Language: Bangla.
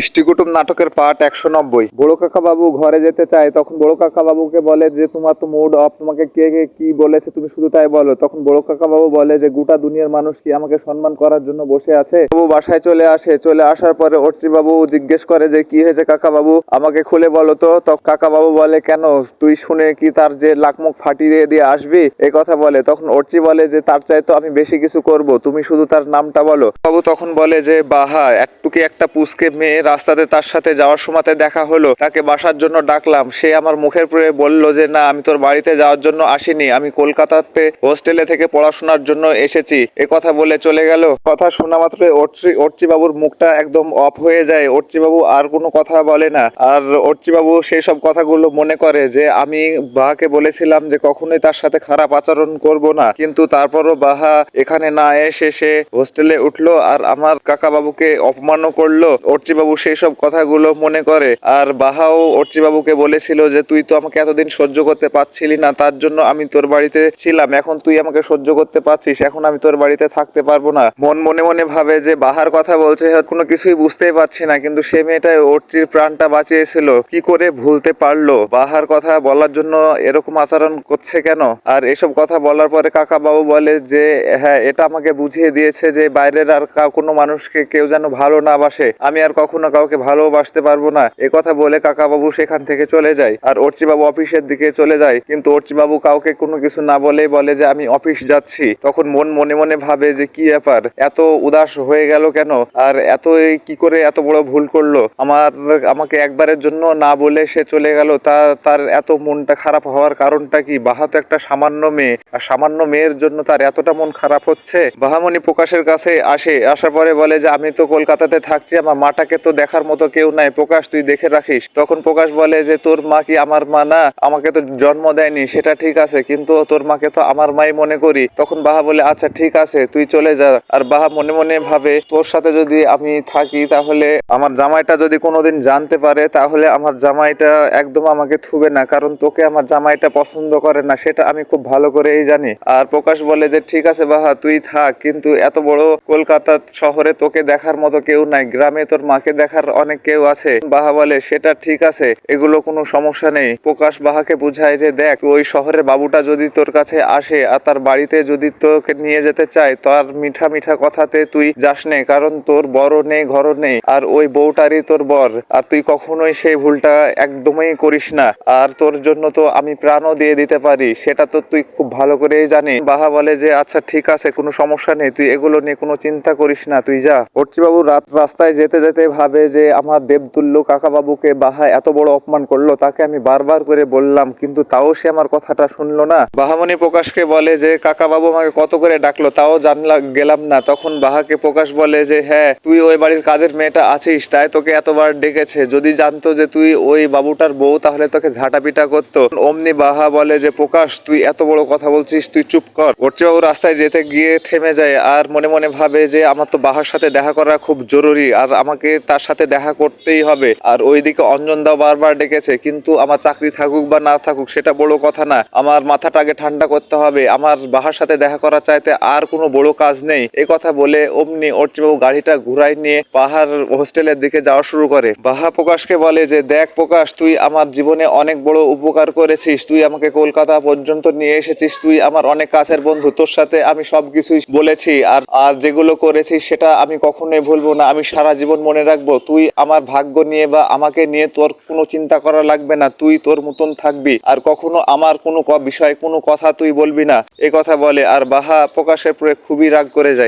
দৃষ্টিকুটুম নাটকের পার্ট একশো নব্বই। বড় কাকা বাবু ঘরে যেতে চায়, তখন বড় কাকা বাবুকে বলে যে, তোমার তো মুড অফ তোমাকে কে কে, কি বলেছে তুমি শুধু তাই বলো। তখন বড় কাকা বাবু বলে যে, গোটা দুনিয়ার মানুষ কি আমাকে সম্মান করার জন্য বসে আছে? বাবু বাসায় চলে আসে। চলে আসার পরে বাবু জিজ্ঞেস করে যে, কি হয়েছে কাকা বাবু আমাকে খুলে বলো তো। তো কাকা বাবু বলে, কেন? তুই শুনে কি তার যে লাকমুখ ফাটিয়ে দিয়ে আসবি? এ কথা বলে। তখন অর্চি বলে যে, তার চাই তো আমি বেশি কিছু করব, তুমি শুধু তার নামটা বলো। বাবু তখন বলে যে, বাহা, একটুকি একটা পুষকে মেয়ে রাস্তাতে তার সাথে যাওয়ার সময়তে দেখা হলো, তাকে বাসার জন্য ডাকলাম। সে আমার মুখের পরে বলল যে, না, আমি তোর বাড়িতে যাওয়ার জন্য আসিনি। আমি কলকাতাতে হোস্টেলে থেকে পড়াশোনার জন্য এসেছি। এ কথা বলে চলে গেল। কথা শোনা মাত্র অর্চি বাবুর মুখটা একদম অফ হয়ে যায়। অর্চি বাবু আর কোনো কথা বলে না। আর অর্চি বাবু সেই সব কথাগুলো মনে করে যে, আমি বাহাকে বলেছিলাম যে, কখনোই তার সাথে খারাপ আচরণ করব না। কিন্তু তারপরও বাহা এখানে না এসে সে হোস্টেলে উঠল আর আমার কাকা বাবুকে অপমানও করল। অর্চি বাবু সেই সব কথাগুলো মনে করে। আর বাহাও অর্চি বাবুকে বলেছিল যে, তুই তো আমাকে এতদিন সহ্য করতে পারছিলি না, তার জন্য আমি তোর বাড়িতে ছিলাম। এখন তুই আমাকে সহ্য করতে পারছিস, এখন আমি তোর বাড়িতে থাকতে পারব না। মন মনে মনে ভাবে যে, বাহার কথা বলছে কোনো কিছুই বুঝতেই পারছি না, কিন্তু সে মেয়েটা অর্চির প্রাণটা বাঁচিয়েছিল। কি করে ভুলতে পারল? বাহার কথা বলার জন্য এরকম আচরণ করছে কেন? আর এসব কথা বলার পরে কাকা বাবু বলে যে হ্যাঁ এটা আমাকে বুঝিয়ে দিয়েছে যে, বাইরের আর কোনো মানুষকে কেউ যেন ভালো না বাসে। আমি আর কখনো কাউকে ভালোবাসতে পারব না। এ কথা বলে কাকা বাবু সেখান থেকে চলে যায় আর অর্চি বাবু অফিসের দিকে চলে যায়। কিন্তু অর্চি বাবু কাউকে কোনো কিছু না বলেই বলে যে, আমি অফিস যাচ্ছি। তখন মন মনে মনে ভাবে যে, কি ব্যাপার? এত উদাস হয়ে গেল কেন? আর এত কি করে এত বড় ভুল করল? আমার, আমাকে একবারের জন্য না বলে সে চলে গেল। তা, তার এত মনটা খারাপ হওয়ার কারণটা কি? বাহা তো একটা সামান্য মেয়ে। আর সামান্য মেয়ের জন্য তার এতটা মন খারাপ হচ্ছে? বাহামণি প্রকাশের কাছে আসে। আসার পরে বলে যে, আমি তো কলকাতাতে থাকছি। আমার মাটাকে তো দেখার মতো কেউ নাই। প্রকাশ তুই দেখে রাখিস। তখন প্রকাশ বলে যে, তোর মা কি আমার মা না? আমাকে তো জন্ম দেয়নি। সেটা ঠিক আছে, কিন্তু তোর মাকে তো আমার মাই মনে করি। তখন বাহা বলে আচ্ছা ঠিক আছে, তুই চলে যা। আর বাহা মনে মনে ভাবে, তোর সাথে যদি আমি থাকি, তাহলে আমার জামাইটা যদি কোনোদিন জানতে পারে, তাহলে আমার জামাইটা একদম আমাকে থুবে না। কারণ তোকে আমার জামাইটা পছন্দ করে না, সেটা আমি খুব ভালো করেই জানি। আর প্রকাশ বলে যে, ঠিক আছে বাহা, তুই থাক, কিন্তু এত বড় কলকাতা শহরে তোকে দেখার মতো কেউ নাই। গ্রামে তোর মাকে দেখার অনেক কেউ আছে। বাহা বলে, সেটা ঠিক আছে, এগুলো কোনো সমস্যা নেই। প্রকাশ বাহাকে বুঝায় যে, দেখ, ওই শহরের বাবুটা যদি তোর কাছে আসে আর তার বাড়িতে যদি তোকে নিয়ে যেতে চায়, তার মিঠা মিঠা কথাতে তুই যাস নে, কারণ তোর বড় নেই ঘর নেই, আর ওই বউটারই তোর বর, আর তুই কখনোই সেই ভুলটা একদমই করিস না, আর তোর জন্য তো আমি প্রাণও দিয়ে দিতে পারি, সেটা তো তুই খুব ভালো করেই জানিস। বাহা বলে যে আচ্ছা ঠিক আছে, কোনো সমস্যা নেই, তুই এগুলো নিয়ে কোনো চিন্তা করিস না, তুই যা। বাবু রাত রাস্তায় যেতে যেতে ভাবে যে আমার দেবতুল্য কাকা বাবুকে বাহা এত বড় অপমান করল, তাকে আমি বারবার করে বললাম, কিন্তু তাও সে আমার কথাটা শুনলো না। বাহামণি প্রকাশকে বলে যে কাকা বাবু আমাকে কত করে ডাকলো, তাও জানলা গেলাম না। তখন বাহাকে প্রকাশ বলে যে হ্যাঁ তুই ওই বাড়ির কাজের মেয়েটা আছিস, তাই তোকে এতবার ডেকেছে। যদি জানতো যে তুই ওই বাবুটার বউ, তাহলে তোকে ঝাঁটাপিটা করতো। অমনি বাহা বলে যে, প্রকাশ, তুই এত বড় কথা বলছিস, তুই চুপ কর। বাবু রাস্তায় যেতে গিয়ে থেমে যায়, আর মনে মনে ভাবে যে, আমার তো বাহার সাথে দেখা করা খুব জরুরি, আর আমাকে তার সাথে দেখা করতেই হবে। আর ওইদিকে অঞ্জন দাও বারবার ডেকেছে, কিন্তু আমার চাকরি থাকুক বা না থাকুক, সেটা বড় কথা না। আমার মাথাটা আগে ঠান্ডা করতে হবে। আমার বাহার সাথে দেখা করা চাইতে আর কোনো বড় কাজ নেই। এই কথা বলে অমনি অর্চিবাবু গাড়িটা ঘুরাই নিয়ে পাহাড় হোস্টেলের দিকে যাওয়া শুরু করে। বাহা প্রকাশকে বলে যে, দেখ প্রকাশ, তুই আমার জীবনে অনেক বড় উপকার করেছিস। তুই আমাকে কলকাতা পর্যন্ত নিয়ে এসেছিস। তুই আমার অনেক কাছের বন্ধু। তোর সাথে আমি সবকিছুই বলেছি। আর আর যেগুলো করেছিস, সেটা আমি কখনোই ভুলবো না। আমি সারা জীবন মনে রাখব তুই আমার ভাগ্য নিয়ে বা আমাকে নিয়ে তোর কোনো চিন্তা করা লাগবে না, তুই তোর মতন থাকবি। আর কখনো আমার কোনো বিষয়ে কোনো কথা তুই বলবি না, এ কথা বলে। আর বাহা প্রকাশের পরে খুবই রাগ করে যায়।